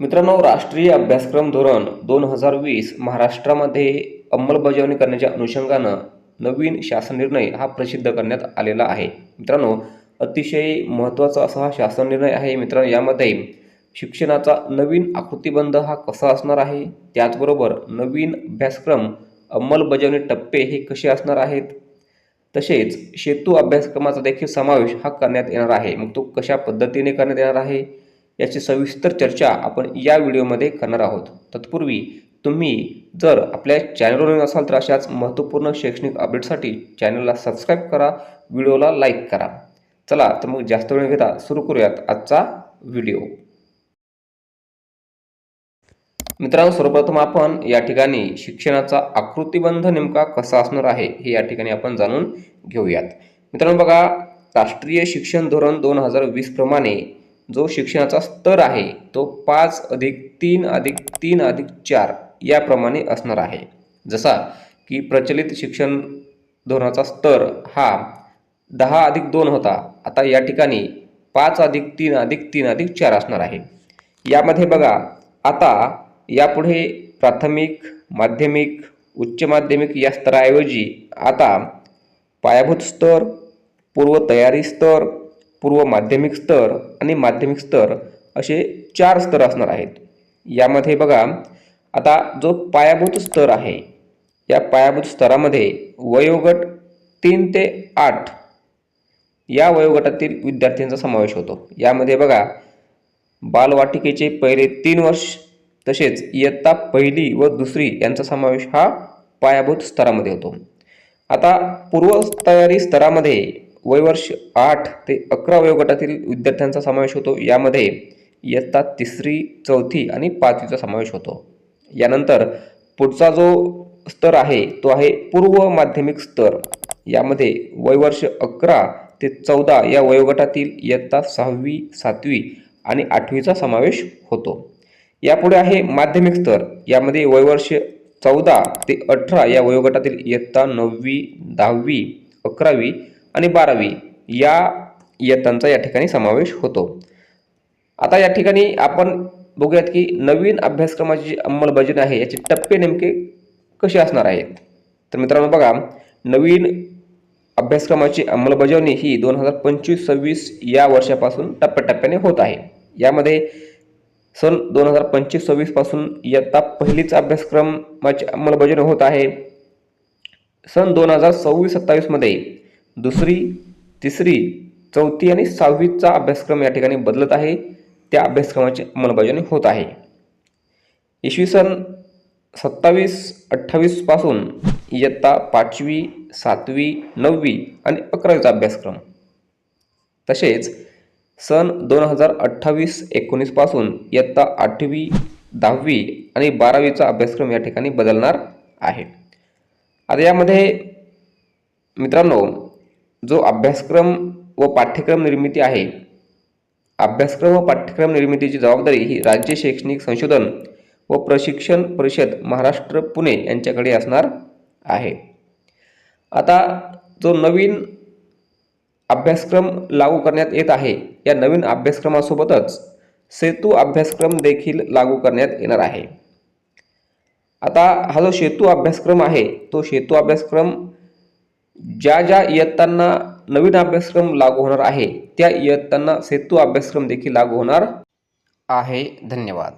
मित्रांनो राष्ट्रीय अभ्यासक्रम धोरण दोन हजार वीस महाराष्ट्रामध्ये अंमलबजावणी करण्याच्या अनुषंगानं नवीन शासन निर्णय हा प्रसिद्ध करण्यात आलेला आहे. मित्रांनो अतिशय महत्त्वाचा असा हा शासन निर्णय आहे मित्रांनो यामध्ये शिक्षणाचा नवीन आकृतीबंध हा कसा असणार आहे? त्याचबरोबर नवीन अभ्यासक्रम अंमलबजावणी टप्पे हे कसे असणार आहेत? तसेच सेतू अभ्यासक्रमाचा देखील समावेश हा करण्यात येणार आहे. मग तो कशा पद्धतीने करण्यात येणार आहे? याची सविस्तर चर्चा आपण या व्हिडिओमध्ये करणार आहोत. तत्पूर्वी तुम्ही जर आपल्या चॅनलवर नवीन असाल तर अशाच महत्त्वपूर्ण शैक्षणिक अपडेटसाठी चॅनलला सबस्क्राईब करा व्हिडिओला लाईक करा. चला तर मग जास्त वेळ घेता सुरू करूयात आजचा व्हिडिओ. मित्रांनो सर्वप्रथम आपण या ठिकाणी शिक्षणाचा आकृतीबंध नेमका कसा असणार आहे हे या ठिकाणी आपण जाणून घेऊयात. मित्रांनो बघा राष्ट्रीय शिक्षण धोरण दोन हजार वीस प्रमाणे जो शिक्षणाचा स्तर आहे तो पाच अधिक तीन अधिक तीन अधिक चार याप्रमाणे असणार आहे. जसा की प्रचलित शिक्षण धोरणाचा स्तर हा दहा अधिक दोन होता आता या ठिकाणी पाच अधिक तीन अधिक तीन अधिक चार असणार आहे. यामध्ये बघा आता यापुढे प्राथमिक माध्यमिक उच्च माध्यमिक या स्तराऐवजी आता पायाभूत स्तर पूर्वतयारी स्तर पूर्व माध्यमिक स्तर आणि माध्यमिक स्तर असे चार स्तर असणार आहेत. यामध्ये बघा आता जो पायाभूत स्तर आहे या पायाभूत स्तरामध्ये वयोगट तीन ते आठ या वयोगटातील विद्यार्थ्यांचा समावेश होतो. यामध्ये बघा बालवाटिकेचे पहिले तीन वर्ष तसेच इयत्ता पहिली व दुसरी यांचा समावेश हा पायाभूत स्तरामध्ये होतो. आता पूर्वतयारी स्तरामध्ये वयवर्ष आठ ते अकरा वयोगटातील विद्यार्थ्यांचा समावेश होतो. यामध्ये इयत्ता तिसरी चौथी आणि पाचवीचा समावेश होतो. यानंतर पुढचा जो स्तर आहे तो आहे पूर्व माध्यमिक स्तर. यामध्ये वयवर्ष अकरा ते चौदा या वयोगटातील इयत्ता सहावी सातवी आणि आठवीचा समावेश होतो. यापुढे आहे माध्यमिक स्तर. यामध्ये वयवर्ष चौदा ते अठरा या वयोगटातील इयत्ता नववी दहावी अकरावी आणि बारावी या इयत्तांचा या ठिकाणी समावेश होतो. आता या ठिकाणी आपण बघूयात की नवीन अभ्यासक्रमाची जी अंमलबजावणी आहे याचे टप्पे नेमके कसे असणार आहेत? तर मित्रांनो बघा नवीन अभ्यासक्रमाची अंमलबजावणी ही दोन हजार पंचवीस सव्वीस या वर्षापासून टप्प्याटप्प्याने होत आहे. यामध्ये सन दोन हजार पंचवीस सव्वीसपासून इयत्ता पहिलीच अभ्यासक्रमाची अंमलबजावणी होत आहे. सन दोन हजार सव्वीस सत्तावीसमध्ये दुसरी तिसरी चौथी आणि सहावीचा अभ्यासक्रम या ठिकाणी बदलत आहे. त्या अभ्यासक्रमाची अंमलबजावणी होत आहे. इसवी सन सत्तावीस अठ्ठावीसपासून इयत्ता पाचवी सातवी नववी आणि अकरावीचा अभ्यासक्रम. तसेच सन दोन हजार अठ्ठावीस एकोणीसपासून इयत्ता आठवी दहावी आणि बारावीचा अभ्यासक्रम या ठिकाणी बदलणार आहे. आता यामध्ये मित्रांनो जो अभ्यासक्रम व पाठ्यक्रम निर्मिती आहे अभ्यासक्रम व पाठ्यक्रम निर्मितीची जबाबदारी ही राज्य शैक्षणिक संशोधन व प्रशिक्षण परिषद महाराष्ट्र पुणे यांच्याकडे असणार आहे. आता जो नवीन अभ्यासक्रम लागू करण्यात येत आहे या नवीन अभ्यासक्रमासोबतच सेतू अभ्यासक्रम देखील लागू करण्यात येणार आहे. आता हा जो सेतू अभ्यासक्रम आहे तो सेतू अभ्यासक्रम ज्या ज्या इयत्तांना नवीन अभ्यासक्रम लागू होणार आहे त्या इयत्तांना सेतू अभ्यासक्रम देखील लागू होणार आहे. धन्यवाद.